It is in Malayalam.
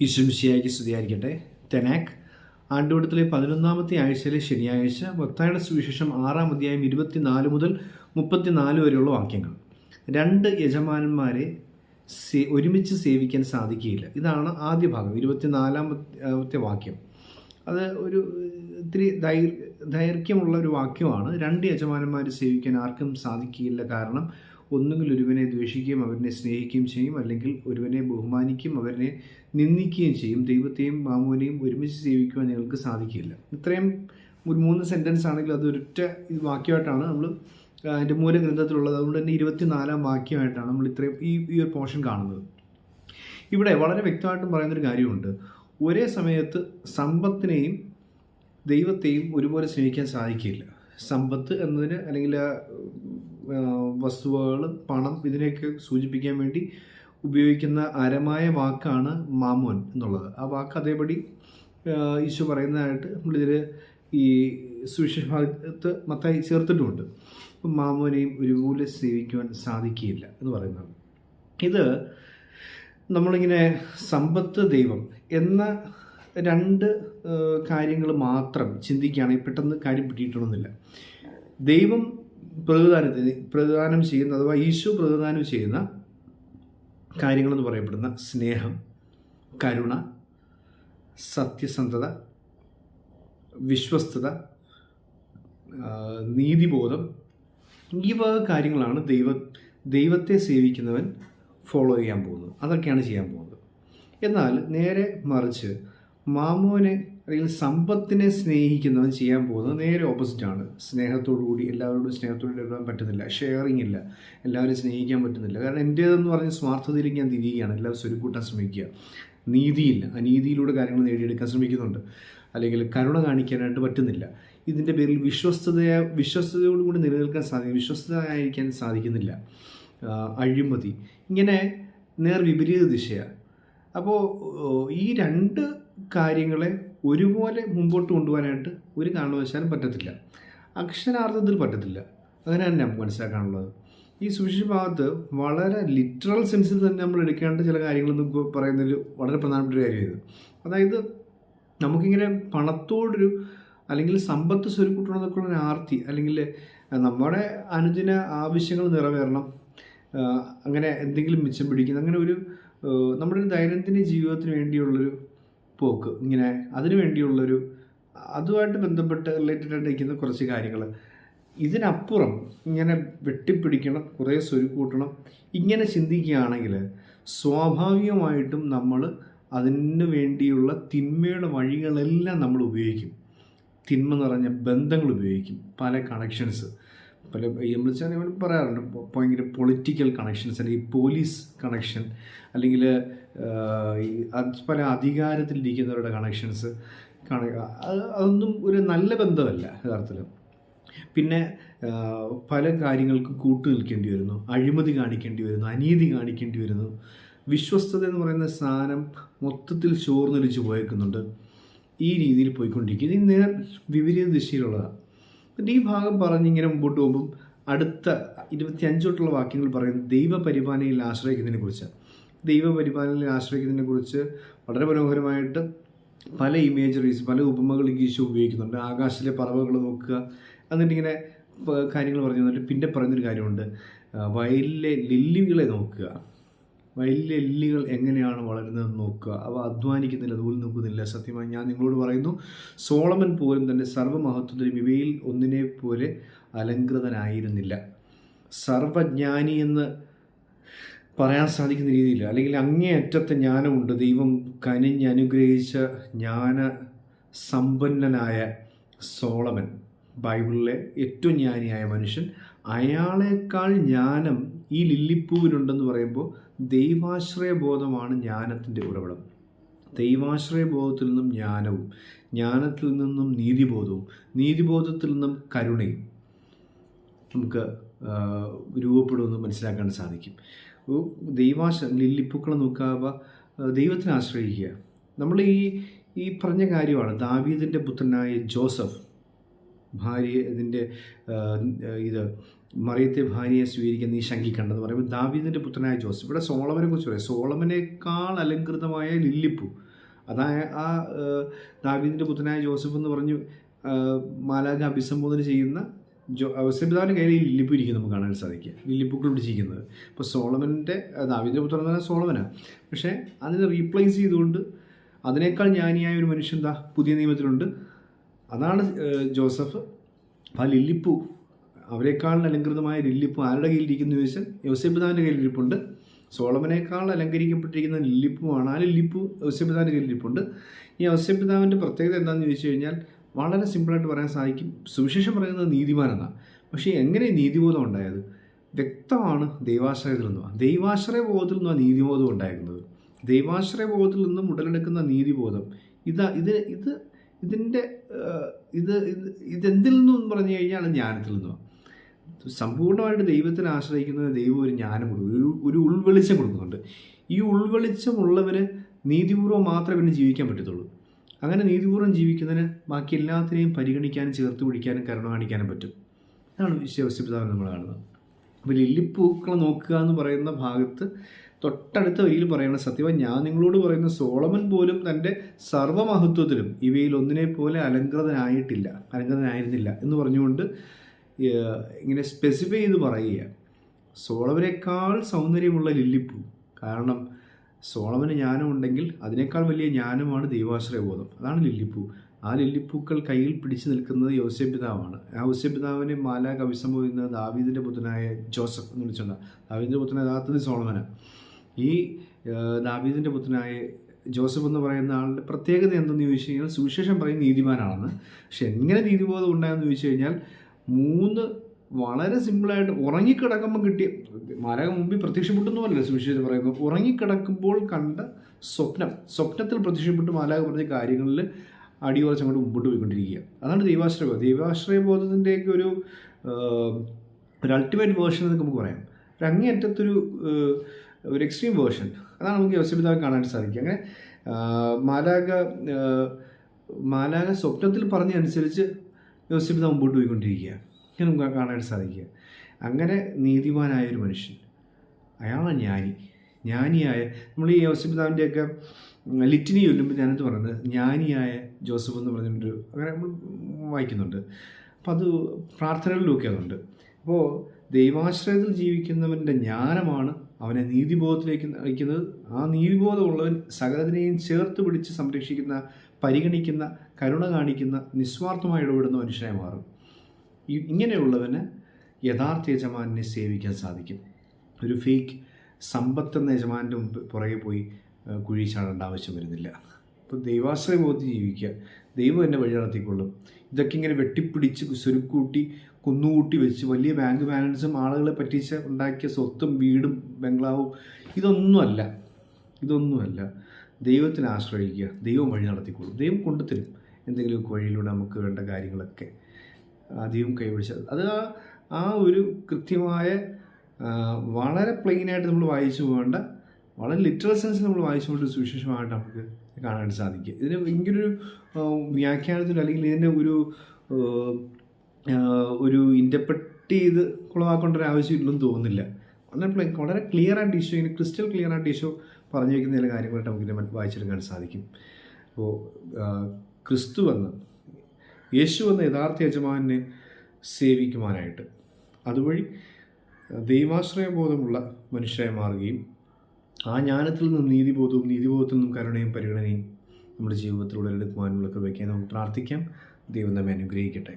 ഈശ്വംശിയാക്കി സ്തുതിയായിരിക്കട്ടെ. തെനാക് ആണ്ടുവട്ടത്തിലെ പതിനൊന്നാമത്തെ ആഴ്ചയിലെ ശനിയാഴ്ച ഭക്തായുടെ സുവിശേഷം ആറാം അധ്യായം ഇരുപത്തിനാല് മുതൽ മുപ്പത്തിനാല് വരെയുള്ള വാക്യങ്ങൾ. രണ്ട് യജമാനന്മാരെ സേ ഒരുമിച്ച് സേവിക്കാൻ സാധിക്കുകയില്ല. ഇതാണ് ആദ്യ ഭാഗം ഇരുപത്തിനാലാമത്തെ വാക്യം. അത് ഒരു ഇത്തിരി ദൈർ ദൈർഘ്യമുള്ള ഒരു വാക്യമാണ്. രണ്ട് യജമാനന്മാർ സേവിക്കാൻ ആർക്കും സാധിക്കുകയില്ല കാരണം ഒന്നുകിൽ ഒരുവനെ ദ്വേഷിക്കുകയും അവനെ സ്നേഹിക്കുകയും ചെയ്യും അല്ലെങ്കിൽ ഒരുവനെ ബഹുമാനിക്കുകയും അവനെ നിന്ദിക്കുകയും ചെയ്യും. ദൈവത്തെയും മാമോനെയും ഒരുമിച്ച് സേവിക്കുവാൻ ഞങ്ങൾക്ക് സാധിക്കില്ല ഇത്രയും ഒരു മൂന്ന് സെന്റൻസ് ആണെങ്കിൽ അത് ഒരൊറ്റ വാക്യമായിട്ടാണ് നമ്മൾ അതിന്റെ മൂലഗ്രന്ഥത്തിലുള്ളത് അതുകൊണ്ട് തന്നെ ഇരുപത്തിനാലാം വാക്യമായിട്ടാണ് നമ്മൾ ഇത്രയും ഈ ഈ ഒരു പോർഷൻ കാണുന്നത്. ഇവിടെ വളരെ വ്യക്തമായിട്ടും പറയുന്നൊരു കാര്യമുണ്ട്. ഒരേ സമയത്ത് സമ്പത്തിനെയും ദൈവത്തെയും ഒരുപോലെ സ്നേഹിക്കാൻ സാധിക്കില്ല സമ്പത്ത് എന്നതിന് അല്ലെങ്കിൽ വസ്തുവകൾ പണം ഇതിനെയൊക്കെ സൂചിപ്പിക്കാൻ വേണ്ടി ഉപയോഗിക്കുന്ന അരമായ വാക്കാണ് മാമോൻ എന്നുള്ളത്. ആ വാക്ക് അതേപടി ഈശോ പറയുന്നതായിട്ട് നമ്മളിതിൽ ഈ സുവിശേഷ മത്തായി ചേർത്തിട്ടുമുണ്ട്. അപ്പം മാമോനെയും ഒരുപോലെ സേവിക്കുവാൻ സാധിക്കുകയില്ല എന്ന് പറയുന്നത്. ഇത് നമ്മളിങ്ങനെ സമ്പത്ത് ദൈവം എന്ന രണ്ട് കാര്യങ്ങൾ മാത്രം ചിന്തിക്കുകയാണെങ്കിൽ പെട്ടെന്ന് കാര്യം പിടിയിട്ടണമെന്നില്ല ദൈവം പ്രതിദാനത്തിന് പ്രതിദാനം ചെയ്യുന്ന അഥവാ ഈശോ പ്രതിദാനം ചെയ്യുന്ന കാര്യങ്ങളെന്ന് പറയപ്പെടുന്ന സ്നേഹം കരുണ സത്യസന്ധത വിശ്വസ്തത നീതിബോധം ഈ വക കാര്യങ്ങളാണ് ദൈവ ദൈവത്തെ സേവിക്കുന്നവൻ ഫോളോ ചെയ്യാൻ പോകുന്നത്. അതൊക്കെയാണ് ചെയ്യാൻ പോകുന്നത്. എന്നാൽ നേരെ മറിച്ച് മാമോനെ അല്ലെങ്കിൽ സമ്പത്തിനെ സ്നേഹിക്കുന്നവൻ ചെയ്യാൻ പോകുന്നത് നേരെ ഓപ്പോസിറ്റാണ് സ്നേഹത്തോടു കൂടി എല്ലാവരോടും സ്നേഹത്തോടെ ഇടാൻ പറ്റുന്നില്ല. ഷെയറിങ് ഇല്ല. എല്ലാവരും സ്നേഹിക്കാൻ പറ്റുന്നില്ല. കാരണം എന്റേതെന്ന് പറഞ്ഞ് സ്വാർത്ഥതയിലേക്ക് ഞാൻ തിരിയുകയാണ്. എല്ലാവരും സ്വരുക്കൂട്ടാൻ ശ്രമിക്കുക. നീതിയില്ല. അനീതിയിലൂടെ കാര്യങ്ങൾ നേടിയെടുക്കാൻ ശ്രമിക്കുന്നുണ്ട്. അല്ലെങ്കിൽ കരുണ കാണിക്കാനായിട്ട് പറ്റുന്നില്ല. ഇതിന്റെ പേരിൽ വിശ്വസ്തതയെ വിശ്വസ്തയോടുകൂടി നിലനിൽക്കാൻ സാധിക്കും വിശ്വസ്തയായിരിക്കാൻ സാധിക്കുന്നില്ല. അഴിമതി. ഇങ്ങനെ നേർ വിപരീത ദിശയാണ് അപ്പോൾ ഈ രണ്ട് കാര്യങ്ങളെ ഒരുപോലെ മുമ്പോട്ട് കൊണ്ടുപോകാനായിട്ട് ഒരു കാരണവശാലും പറ്റത്തില്ല. അക്ഷരാർത്ഥത്തിൽ പറ്റത്തില്ല. അങ്ങനെ തന്നെ നമുക്ക് മനസ്സിലാക്കാനുള്ളത്. ഈ സുവിശേഷ ഭാഗത്ത് വളരെ ലിറ്ററൽ സെൻസിൽ തന്നെ നമ്മൾ എടുക്കേണ്ട ചില കാര്യങ്ങളെന്ന് പറയുന്നതിൽ വളരെ പ്രധാനപ്പെട്ട ഒരു കാര്യമായിരുന്നു അതായത് നമുക്കിങ്ങനെ പണത്തോടൊരു അല്ലെങ്കിൽ സമ്പത്ത് സ്വരുക്കൂട്ടണമെന്നൊക്കെ ഒരു ആർത്തി അല്ലെങ്കിൽ നമ്മുടെ അനുദിന ആവശ്യങ്ങൾ നിറവേറണം അങ്ങനെ എന്തെങ്കിലും മിച്ചം പിടിക്കുന്ന അങ്ങനെ ഒരു നമ്മുടെ ഒരു ദൈനംദിന ജീവിതത്തിന് വേണ്ടിയുള്ളൊരു പോക്ക് ഇങ്ങനെ അതിനു വേണ്ടിയുള്ളൊരു അതുമായിട്ട് ബന്ധപ്പെട്ട് റിലേറ്റഡ് ആയിട്ടിരിക്കുന്ന കുറച്ച് കാര്യങ്ങൾ. ഇതിനപ്പുറം ഇങ്ങനെ വെട്ടിപ്പിടിക്കണം കുറേ സ്വരുക്കൂട്ടണം ഇങ്ങനെ ചിന്തിക്കുകയാണെങ്കിൽ സ്വാഭാവികമായിട്ടും നമ്മൾ അതിന് വേണ്ടിയുള്ള തിന്മയുടെ വഴികളെല്ലാം നമ്മൾ ഉപയോഗിക്കും. തിന്മ നിറഞ്ഞ ബന്ധങ്ങൾ ഉപയോഗിക്കും പല കണക്ഷൻസ് പല നമ്മൾ ഇവൻ പറയാറുണ്ട് ഭയങ്കര പൊളിറ്റിക്കൽ കണക്ഷൻസ് അല്ലെങ്കിൽ പോലീസ് കണക്ഷൻ അല്ലെങ്കിൽ പല അധികാരത്തിലിരിക്കുന്നവരുടെ കണക്ഷൻസ് അതൊന്നും ഒരു നല്ല ബന്ധമല്ല യഥാർത്ഥത്തിൽ. പിന്നെ പല കാര്യങ്ങൾക്കും കൂട്ടു നിൽക്കേണ്ടി വരുന്നു അഴിമതി കാണിക്കേണ്ടി വരുന്നു അനീതി കാണിക്കേണ്ടി വരുന്നു. വിശ്വസ്തത എന്ന് പറയുന്ന സാധനം മൊത്തത്തിൽ ചോർന്നൊലിച്ച് പോയേക്കുന്നുണ്ട്. ഈ രീതിയിൽ പോയിക്കൊണ്ടിരിക്കുന്നു. ഇത് നേർ വിപരീത ദിശയിലുള്ളതാണ്. എന്നിട്ട് ഈ ഭാഗം പറഞ്ഞിങ്ങനെ മുമ്പോട്ട് പോകുമ്പം അടുത്ത ഇരുപത്തി അഞ്ചോട്ടുള്ള വാക്യങ്ങൾ പറയുന്നത് ദൈവപരിപാലനയിൽ ആശ്രയിക്കുന്നതിനെ കുറിച്ചാണ് ദൈവപരിപാലനയിൽ ആശ്രയിക്കുന്നതിനെ കുറിച്ച് വളരെ മനോഹരമായിട്ട് പല ഇമേജറീസ് പല ഉപമകൾ ഈശോ ഉപയോഗിക്കുന്നുണ്ട്. ആകാശത്തിലെ പറവകൾ നോക്കുക എന്നിട്ടിങ്ങനെ കാര്യങ്ങൾ പറഞ്ഞു തന്നിട്ട് പിന്നെ പറയുന്നൊരു കാര്യമുണ്ട്. വയലിലെ ലില്ലികളെ നോക്കുക. വയലിലെ എല്ലുകൾ എങ്ങനെയാണ് വളരുന്നതെന്ന് നോക്കുക. അവ അധ്വാനിക്കുന്നില്ല നൂൽ നോക്കുന്നില്ല. സത്യമായി ഞാൻ നിങ്ങളോട് പറയുന്നു സോളമൻ പോലും തന്റെ സർവമഹത്വത്തിനും ഇവയിൽ ഒന്നിനെ പോലെ അലങ്കൃതനായിരുന്നില്ല സർവജ്ഞാനി എന്ന് പറയാൻ സാധിക്കുന്ന രീതിയിൽ അല്ലെങ്കിൽ അങ്ങേയറ്റത്തെ ജ്ഞാനമുണ്ട്. ദൈവം കനിഞ്ഞനുഗ്രഹിച്ച ജ്ഞാന സമ്പന്നനായ സോളമൻ ബൈബിളിലെ ഏറ്റവും ജ്ഞാനിയായ മനുഷ്യൻ അയാളേക്കാൾ ജ്ഞാനം ഈ ലില്ലിപ്പൂവിനുണ്ടെന്ന് പറയുമ്പോൾ ദൈവാശ്രയ ബോധമാണ് ജ്ഞാനത്തിന്റെ ഉറവിടം. ദൈവാശ്രയ ബോധത്തിൽ നിന്നും ജ്ഞാനവും ജ്ഞാനത്തിൽ നിന്നും നീതിബോധവും നീതിബോധത്തിൽ നിന്നും കരുണയും നമുക്ക് രൂപപ്പെടുമെന്ന് മനസ്സിലാക്കാൻ സാധിക്കും. ദൈവാശ ലില്ലിപ്പൂക്കളെ നോക്കാവ ദൈവത്തിനെ ആശ്രയിക്കുക. നമ്മൾ ഈ ഈ പറഞ്ഞ കാര്യമാണ് ദാവീദിന്റെ പുത്രനായ ജോസഫ്. ഭാര്യ ഇതിന്റെ ഇത് മറിയത്തെ ഭാര്യയെ സ്വീകരിക്കാൻ നീ ശങ്കിക്കണ്ടെന്ന് പറയുമ്പോൾ ദാവീദിന്റെ പുത്രനായ ജോസഫ്. ഇവിടെ സോളമനെ കുറിച്ച് പറയാം. സോളമനേക്കാൾ അലങ്കൃതമായ ലില്ലിപ്പു. അതായ ആ ദാവീദിന്റെ പുത്രനായ ജോസഫ് എന്ന് പറഞ്ഞു മാലാജ അഭിസംബോധന ചെയ്യുന്ന ജോ ഔസപിതാവിന്റെ കയ്യിൽ ലില്ലിപ്പു ഇരിക്കും നമുക്ക് കാണാൻ സാധിക്കുക. ലില്ലിപ്പുക്കൾ പിടിച്ചിരിക്കുന്നത് ഇപ്പോൾ സോളമന്റെ ദാവീദിന്റെ പുത്രൻ എന്ന് പറഞ്ഞാൽ സോളമനാണ് പക്ഷേ അതിനെ റീപ്ലേസ് ചെയ്തുകൊണ്ട് അതിനേക്കാൾ ജ്ഞാനിയായ ഒരു മനുഷ്യൻ എന്താ പുതിയ നിയമത്തിലുണ്ട്. അതാണ് ജോസഫ്. ആ ലില്ലിപ്പു അവരെക്കാൾ അലങ്കൃതമായ ലില്ലിപ്പു ആരുടെ കയ്യിലിരിക്കുന്നു ചോദിച്ചാൽ യോസെബിതാവിന്റെ കയ്യിലിരിപ്പുണ്ട്. സോളമനേക്കാൾ അലങ്കരിക്കപ്പെട്ടിരിക്കുന്ന ലില്ലിപ്പുമാണ് ആ ലില്ലിപ്പു യോസെബിതാവിന്റെ കയ്യിലിരിപ്പുണ്ട്. ഈ യോസെബിതാവിന്റെ പ്രത്യേകത എന്താണെന്ന് ചോദിച്ചു കഴിഞ്ഞാൽ വളരെ സിമ്പിളായിട്ട് പറയാൻ സാധിക്കും. സുവിശേഷം പറയുന്നത് നീതിമാൻ എന്നാണ് പക്ഷേ എങ്ങനെ നീതിബോധം ഉണ്ടായത്? വ്യക്തമാണ് ദൈവാശ്രയത്തിൽ നിന്നും. ദൈവാശ്രയ ബോധത്തിൽ നിന്നാണ് നീതിബോധം ഉണ്ടായിരുന്നത്. ദൈവാശ്രയ ബോധത്തിൽ നിന്നും ഉടലെടുക്കുന്ന നീതിബോധം. ഇതാ ഇത് ഇത് ഇതിന്റെ ഇത് ഇത് ഇതെന്തിൽ നിന്നും പറഞ്ഞു കഴിഞ്ഞാൽ ജ്ഞാനത്തിൽ നിന്നും സമ്പൂർണമായിട്ട് ദൈവത്തിനെ ആശ്രയിക്കുന്നത് ദൈവം ഒരു ജ്ഞാനം കൊടുക്കും ഒരു ഒരു ഉൾവെളിച്ചം കൊടുക്കുന്നുണ്ട്. ഈ ഉൾവെളിച്ചമുള്ളവന് നീതിപൂർവം മാത്രമേ പിന്നെ ജീവിക്കാൻ പറ്റത്തുള്ളൂ. അങ്ങനെ നീതിപൂർവം ജീവിക്കുന്നതിന് ബാക്കി എല്ലാത്തിനെയും പരിഗണിക്കാനും ചേർത്ത് പിടിക്കാനും കരുണ കാണിക്കാനും പറ്റും. അതാണ് വിശ്വസിപ്പിതാവ് നമ്മൾ കാണുന്നത്. അപ്പോൾ ലില്ലിപ്പൂക്കളെ നോക്കുക എന്ന് പറയുന്ന ഭാഗത്ത് തൊട്ടടുത്ത വരിയിൽ പറയുന്ന സത്യവ ഞാൻ നിങ്ങളോട് പറയുന്ന സോളമൻ പോലും തന്റെ സർവമഹത്വത്തിലും ഇവയിൽ ഒന്നിനെ പോലെ അലങ്കൃതനായിട്ടില്ല അലങ്കൃതനായിരുന്നില്ല എന്ന് പറഞ്ഞുകൊണ്ട് ഇങ്ങനെ സ്പെസിഫൈ ചെയ്ത് പറയുക. സോളമനേക്കാൾ സൗന്ദര്യമുള്ള ലില്ലിപ്പൂ കാരണം സോളമന് ജ്ഞാനം ഉണ്ടെങ്കിൽ അതിനേക്കാൾ വലിയ ജ്ഞാനമാണ് ദൈവാശ്രയബോധം. അതാണ് ലില്ലിപ്പൂ. ആ ലില്ലിപ്പൂക്കൾ കയ്യിൽ പിടിച്ചു നിൽക്കുന്നത് യോസ്യപിതാവാണ് ആ യോസ്യപിതാവിനെ പിതാവിനെ മാലാഖ് അഭിസംബോധന ദാവീദിന്റെ പുത്രനായ ജോസഫ് എന്ന് വിളിച്ചുകൊണ്ടാണ്. ദാവീദിന്റെ പുത്രൻ യഥാർത്ഥത്തിൽ സോളമന ഈ ദാബീദിന്റെ പുത്രനായ ജോസഫ് എന്ന് പറയുന്ന ആളുടെ പ്രത്യേകത എന്തെന്ന് ചോദിച്ചു കഴിഞ്ഞാൽ സുവിശേഷം പറയും നീതിമാനാണെന്ന്. പക്ഷെ എങ്ങനെ നീതിബോധം ഉണ്ടായെന്ന് ചോദിച്ചു കഴിഞ്ഞാൽ മൂന്ന് വളരെ സിമ്പിളായിട്ട് ഉറങ്ങിക്കിടക്കുമ്പോൾ കിട്ടിയ മാരക മുമ്പിൽ പ്രത്യക്ഷപ്പെട്ടൊന്നുമല്ല സുവിശേഷം പറയുന്നത്. ഉറങ്ങിക്കിടക്കുമ്പോൾ കണ്ട സ്വപ്നം സ്വപ്നത്തിൽ പ്രത്യക്ഷപ്പെട്ട് മാലാക പറഞ്ഞ കാര്യങ്ങളിൽ അടിയുറച്ച് അങ്ങോട്ട് മുമ്പോട്ട് പോയിക്കൊണ്ടിരിക്കുക. അതാണ് ദൈവാശ്രയബോധം ബോധത്തിന്റെയൊക്കെ ഒരു ഒരു അൾട്ടിമേറ്റ് വേർഷൻ എന്നൊക്കെ നമുക്ക് പറയാം. ഒരു അങ്ങേയറ്റത്തൊരു ഒരു എക്സ്ട്രീം വേർഷൻ അതാണ് നമുക്ക് യോസിപിതാവ് കാണാൻ സാധിക്കുക. അങ്ങനെ മാലാക മാലാക സ്വപ്നത്തിൽ പറഞ്ഞനുസരിച്ച് യോസപിതാവ് മുമ്പോട്ട് പോയിക്കൊണ്ടിരിക്കുക. നമുക്ക് കാണാൻ സാധിക്കുക. അങ്ങനെ നീതിമാനായ ഒരു മനുഷ്യൻ അയാളാണ് ജ്ഞാനി. ജ്ഞാനിയായ നമ്മൾ ഈ യോസപിതാവിന്റെയൊക്കെ ലിറ്റിനി ചൊല്ലുമ്പോൾ ഞാനത് പറയുന്നത് ജ്ഞാനിയായ ജോസഫ് എന്ന് പറഞ്ഞിട്ടൊരു അങ്ങനെ നമ്മൾ വായിക്കുന്നുണ്ട്. അപ്പം അത് പ്രാർത്ഥനകളിലൊക്കെ അതുണ്ട്. അപ്പോൾ ദൈവാശ്രയത്തിൽ ജീവിക്കുന്നവന്റെ ജ്ഞാനമാണ് അവനെ നീതിബോധത്തിലേക്ക് നയിക്കുന്നത് ആ നീതിബോധമുള്ളവൻ സകലതിനെയും ചേർത്ത് പിടിച്ച് സംരക്ഷിക്കുന്ന പരിഗണിക്കുന്ന കരുണ കാണിക്കുന്ന നിസ്വാർത്ഥമായി ഇടപെടുന്ന മനുഷ്യനെ മാറും. ഈ ഇങ്ങനെയുള്ളവന് യഥാർത്ഥ യജമാനെ സേവിക്കാൻ സാധിക്കും. ഒരു ഫേക്ക് സമ്പത്തെന്ന യജമാന്റെ മുമ്പ് പുറകെ പോയി കുഴി ചാടേണ്ട ആവശ്യം വരുന്നില്ല. അപ്പോൾ ദൈവാശ്രയ ബോധി ജീവിക്കുക. ദൈവം എന്നെ വഴി നടത്തിക്കൊള്ളും. ഇതൊക്കെ ഇങ്ങനെ വെട്ടിപ്പിടിച്ച് സ്വരുക്കൂട്ടി കുന്നുകൂട്ടി വെച്ച് വലിയ ബാങ്ക് ബാലൻസും ആളുകളെ പറ്റിച്ച് ഉണ്ടാക്കിയ സ്വത്തും വീടും ബംഗ്ലാവും ഇതൊന്നുമല്ല. ഇതൊന്നുമല്ല. ദൈവത്തിനെ ആശ്രയിക്കുക. ദൈവം വഴി നടത്തിക്കൊള്ളും. ദൈവം കൊണ്ടുതരും. എന്തെങ്കിലുമൊക്കെ വഴിയിലൂടെ നമുക്ക് വേണ്ട കാര്യങ്ങളൊക്കെ. അധികം കൈപിടിച്ചത് അത് ആ ഒരു കൃത്യമായ വളരെ പ്ലെയിനായിട്ട് നമ്മൾ വായിച്ചു പോകേണ്ട വളരെ ലിറ്ററൽ സെൻസ് നമ്മൾ വായിച്ചു കൊണ്ട് സുവിശേഷമായിട്ട് നമുക്ക്. കാണാൻ സാധിക്കുക. ഇതിന് ഭയങ്കരൊരു ആ, വ്യാഖ്യാനത്തിന് അല്ലെങ്കിൽ ഇതിന്റെ ഒരു ഒരു ഇന്റർപ്രറ്റ് ചെയ്ത് കുളമാക്കേണ്ട ഒരു ആവശ്യമില്ലെന്ന് തോന്നുന്നില്ല. വളരെ വളരെ ക്ലിയർ ആയിട്ട് ഇഷ്യൂ ഇങ്ങനെ ക്രിസ്റ്റൽ ക്ലിയർ ആയിട്ട് ഇഷ്യൂ പറഞ്ഞു വയ്ക്കുന്ന ചില കാര്യങ്ങളായിട്ട് നമുക്ക് ഇതിനെ വായിച്ചെടുക്കാൻ സാധിക്കും. അപ്പോൾ ക്രിസ്തു വന്ന് യേശു എന്ന യഥാർത്ഥ യജമാനെ സേവിക്കുവാനായിട്ട് അതുവഴി ദൈവാശ്രയബോധമുള്ള മനുഷ്യരായി മാറുകയും ആ ജ്ഞാനത്തിൽ നിന്നും നീതിബോധവും നീതിബോധത്തിൽ നിന്നും കരുണയും പരിഗണനയും നമ്മുടെ ജീവിതത്തിലൂടെ എടുക്കുവാനുള്ള കൃപയ്ക്ക് നമുക്ക് പ്രാർത്ഥിക്കാം. ദൈവം നമ്മെ അനുഗ്രഹിക്കട്ടെ.